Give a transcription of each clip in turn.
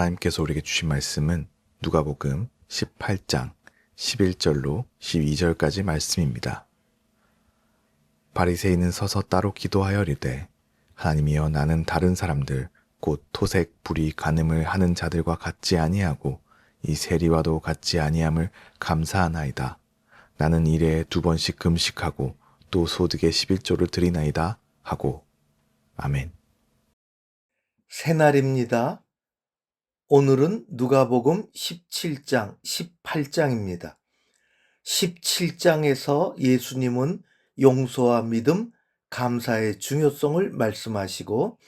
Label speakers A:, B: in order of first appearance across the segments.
A: 하나님께서 우리에게 주신 말씀은 누가복음 18장 11절로 12절까지 말씀입니다. 바리새인은 서서 따로 기도하여 이르되 하나님이여 나는 다른 사람들 곧 토색 불이 간음을 하는 자들과 같지 아니하고 이 세리와도 같지 아니함을 감사하나이다. 나는 일에 두 번씩 금식하고 또 소득의 11조를 드리나이다 하고 아멘.
B: 새날입니다. 오늘은 누가복음 17장, 18장입니다. 17장에서 예수님은 용서와 믿음, 감사의 중요성을 말씀하시고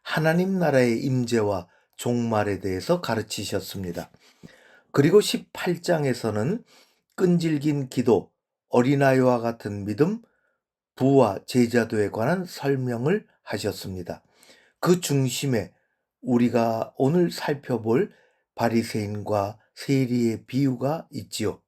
B: 하나님 나라의 임재와 종말에 대해서 가르치셨습니다. 그리고 18장에서는 끈질긴 기도, 어린아이와 같은 믿음, 부와 제자도에 관한 설명을 하셨습니다. 그 중심에 우리가 오늘 살펴볼 바리새인과 세리의 비유가 있지요.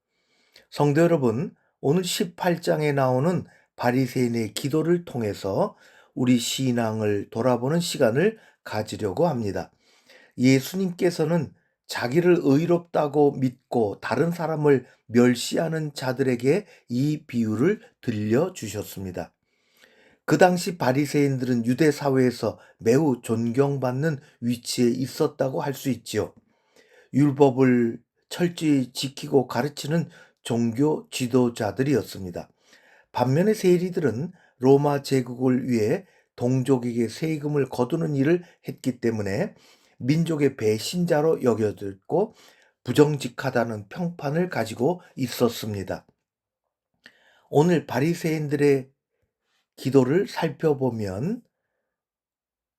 B: 성도 여러분, 오늘 18장에 나오는 바리새인의 기도를 통해서 우리 신앙을 돌아보는 시간을 가지려고 합니다. 예수님께서는 자기를 의롭다고 믿고 다른 사람을 멸시하는 자들에게 이 비유를 들려주셨습니다. 그 당시 바리새인들은 유대 사회에서 매우 존경받는 위치에 있었다고 할 수 있지요. 율법을 철저히 지키고 가르치는 종교 지도자들이었습니다. 반면에 세리들은 로마 제국을 위해 동족에게 세금을 거두는 일을 했기 때문에 민족의 배신자로 여겨졌고 부정직하다는 평판을 가지고 있었습니다. 오늘 바리새인들의 기도를 살펴보면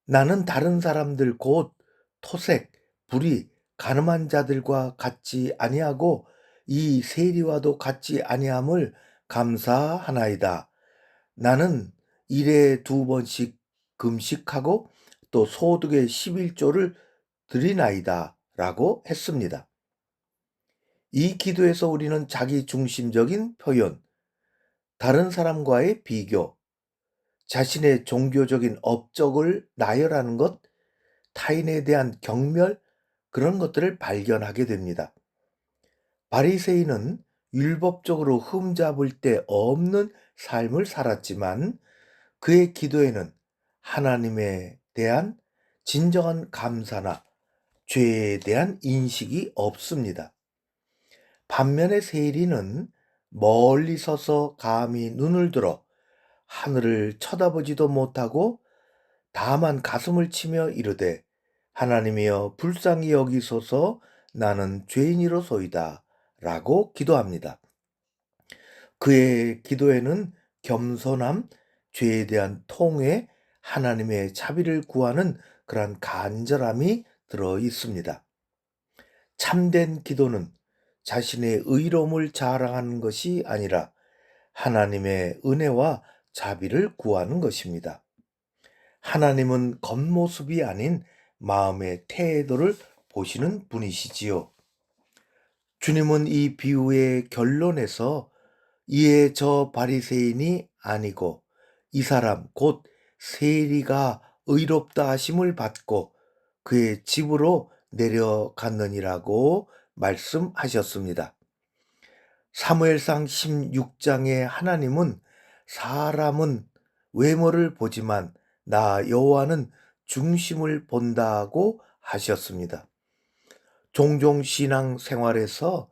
B: 나는 다른 사람들 곧 토색, 불이, 가늠한 자들과 같지 아니하고 이 세리와도 같지 아니함을 감사하나이다. 나는 일에 두 번씩 금식하고 또 소득의 11조를 드리나이다. 라고 했습니다. 이 기도에서 우리는 자기 중심적인 표현, 다른 사람과의 비교, 자신의 종교적인 업적을 나열하는 것, 타인에 대한 경멸, 그런 것들을 발견하게 됩니다. 바리새인은 율법적으로 흠잡을 데 없는 삶을 살았지만 그의 기도에는 하나님에 대한 진정한 감사나 죄에 대한 인식이 없습니다. 반면에 세리는 멀리 서서 감히 눈을 들어 하늘을 쳐다보지도 못하고 다만 가슴을 치며 이르되 하나님이여 불쌍히 여기소서 나는 죄인이로소이다 라고 기도합니다. 그의 기도에는 겸손함, 죄에 대한 통회, 하나님의 자비를 구하는 그러한 간절함이 들어 있습니다. 참된 기도는 자신의 의로움을 자랑하는 것이 아니라 하나님의 은혜와 자비를 구하는 것입니다. 하나님은 겉모습이 아닌 마음의 태도를 보시는 분이시지요. 주님은 이 비유의 결론에서 이에 저 바리새인이 아니고 이 사람 곧 세리가 의롭다 하심을 받고 그의 집으로 내려갔느니라고 말씀하셨습니다. 사무엘상 16장에 하나님은 사람은 외모를 보지만 나 여호와는 중심을 본다고 하셨습니다. 종종 신앙 생활에서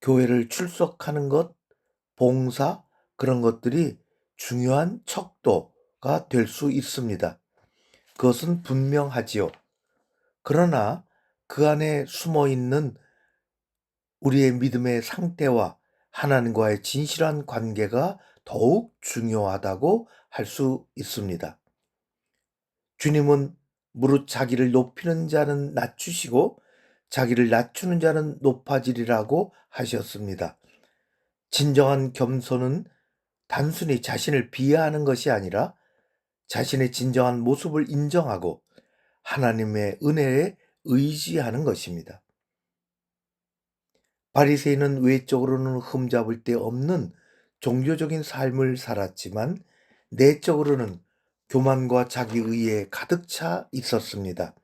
B: 교회를 출석하는 것, 봉사, 그런 것들이 중요한 척도가 될 수 있습니다. 그것은 분명하지요. 그러나 그 안에 숨어 있는 우리의 믿음의 상태와 하나님과의 진실한 관계가 더욱 중요하다고 할 수 있습니다. 주님은 무릇 자기를 높이는 자는 낮추시고 자기를 낮추는 자는 높아지리라고 하셨습니다. 진정한 겸손은 단순히 자신을 비하하는 것이 아니라 자신의 진정한 모습을 인정하고 하나님의 은혜에 의지하는 것입니다. 바리새인은 외적으로는 흠잡을 데 없는 종교적인 삶을 살았지만 내적으로는 교만과 자기의에 가득 차 있었습니다.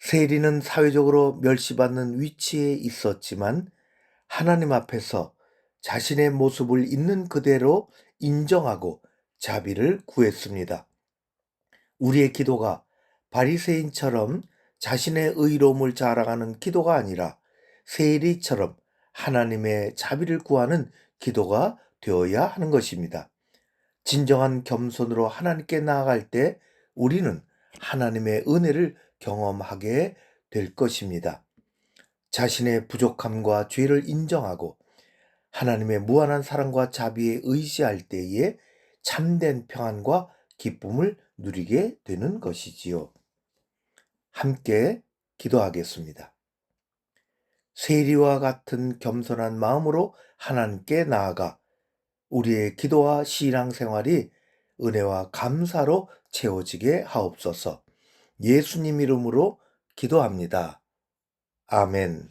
B: 세리는 사회적으로 멸시받는 위치에 있었지만 하나님 앞에서 자신의 모습을 있는 그대로 인정하고 자비를 구했습니다. 우리의 기도가 바리새인처럼 자신의 의로움을 자랑하는 기도가 아니라 세리처럼 하나님의 자비를 구하는 기도가 되어야 하는 것입니다. 진정한 겸손으로 하나님께 나아갈 때 우리는 하나님의 은혜를 경험하게 될 것입니다. 자신의 부족함과 죄를 인정하고 하나님의 무한한 사랑과 자비에 의지할 때에 참된 평안과 기쁨을 누리게 되는 것이지요. 함께 기도하겠습니다. 세리와 같은 겸손한 마음으로 하나님께 나아가 우리의 기도와 신앙 생활이 은혜와 감사로 채워지게 하옵소서. 예수님 이름으로 기도합니다. 아멘.